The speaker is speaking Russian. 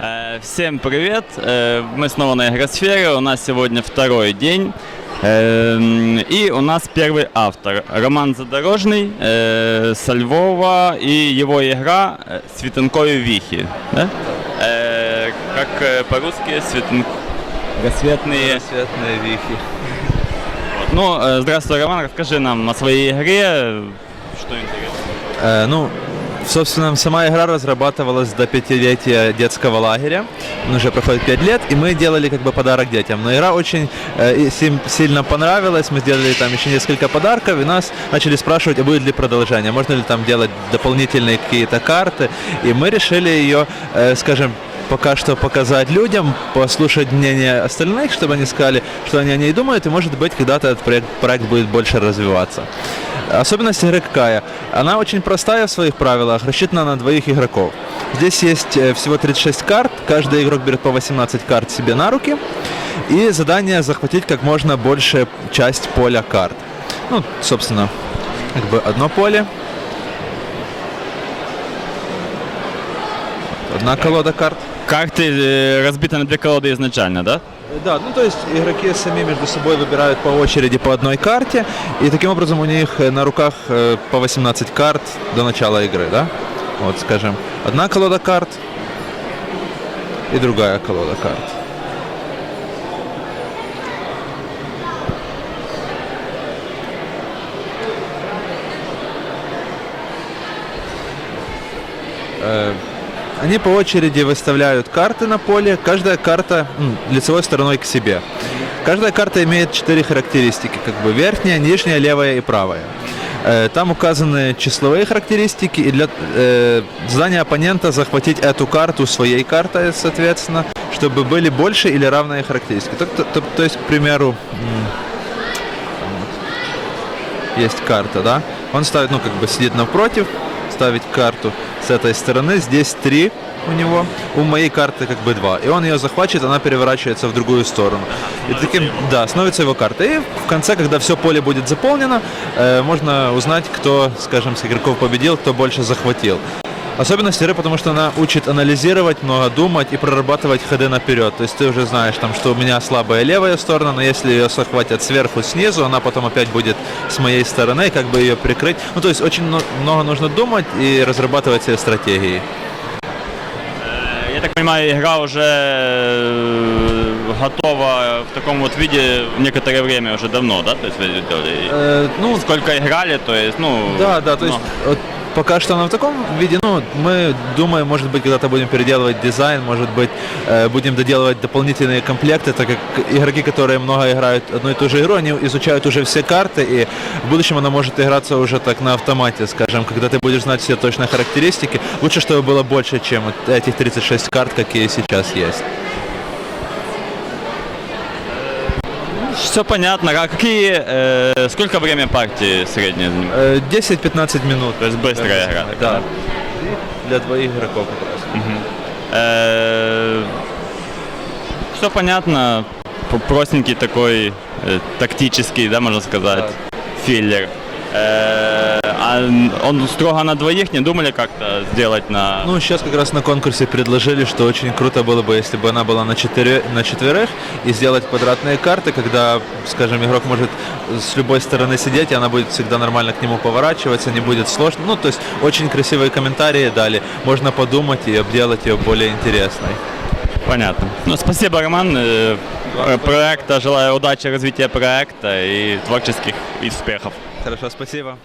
Э, Всем привет! Э, Мы снова на Игросфере. У нас сегодня второй день. Эм, И у нас первый автор. Роман Задорожный э, со Львова и его игра «Светанкові вихи». Да? Как по-русски «Светан... «Рассветные Светные вихи. Ну, здравствуй, Роман, расскажи нам о своей игре, что интересно. Э, ну, собственно, сама игра разрабатывалась до пятилетия детского лагеря. Он уже проходит пять лет, и мы делали как бы подарок детям. Но игра очень э, сильно понравилась. Мы сделали там еще несколько подарков, и нас начали спрашивать, а будет ли продолжение, можно ли там делать дополнительные какие-то карты. И мы решили ее, э, скажем, пока что показать людям, послушать мнение остальных, чтобы они сказали, что они о ней думают, и может быть когда-то этот проект, проект будет больше развиваться. Особенность игры какая? Она очень простая в своих правилах, рассчитана на двоих игроков. Здесь есть э, всего 36 карт, каждый игрок берет по 18 карт себе на руки, и задание захватить как можно больше часть поля карт. Ну, собственно, как бы одно поле, одна колода карт. Карты э, разбиты на две колоды изначально, да? Да, ну то есть игроки сами между собой выбирают по очереди по одной карте, и таким образом у них э, на руках э, по 18 карт до начала игры, да? Вот, скажем, одна колода карт и другая колода карт. Э, Они по очереди выставляют карты на поле, каждая карта лицевой стороной к себе. Каждая карта имеет четыре характеристики, как бы верхняя, нижняя, левая и правая. Э, Там указаны числовые характеристики, и для э, задания оппонента захватить эту карту своей картой, соответственно, чтобы были больше или равные характеристики. То, то- то- то есть, к примеру, есть карта, да? Он ставит, ну, как бы сидит напротив, ставить карту с этой стороны. Здесь три у него, у моей карты как бы два. И он ее захватывает, она переворачивается в другую сторону. И таким, да, становится его карта. И в конце, когда все поле будет заполнено, э, можно узнать, кто, скажем, с игроков победил, кто больше захватил. Особенность игры, потому что она учит анализировать, много думать и прорабатывать ходы наперед. То есть ты уже знаешь, там, что у меня слабая левая сторона, но если ее захватят сверху, снизу, она потом опять будет с моей стороны, как бы ее прикрыть. Ну, то есть очень мно- много нужно думать и разрабатывать себе стратегии. Э, Я так понимаю, игра уже э, готова в таком вот виде в некоторое время уже давно, да? То есть вы делали? Э, ну, Сколько играли, то есть, ну... Да, да, то есть вот пока что она в таком виде, ну, мы думаем, может быть, когда-то будем переделывать дизайн, может быть, э, будем доделывать дополнительные комплекты, так как игроки, которые много играют одну и ту же игру, они изучают уже все карты, и в будущем она может играться уже так на автомате, скажем, когда ты будешь знать все точные характеристики, лучше, чтобы было больше, чем этих 36 карт, какие сейчас есть. Все понятно. А какие... э, сколько время партии среднее занимает? Э, 10-15 минут. То есть быстрая игра. Да. И Для двоих игроков как раз. Все понятно. П- Простенький такой э, тактический, да, можно сказать, филлер. Э, он строго на двоих не думали как-то сделать на... Ну, сейчас как раз на конкурсе предложили, что очень круто было бы, если бы она была на, четыре, на четверых и сделать квадратные карты, когда, скажем, игрок может с любой стороны сидеть, и она будет всегда нормально к нему поворачиваться, не будет сложно. Ну, то есть очень красивые комментарии дали. Можно подумать и обделать ее более интересной. Понятно. Ну, спасибо, Роман. э, э, Проекта, желаю удачи, развития проекта и творческих успехов. Хорошо, спасибо.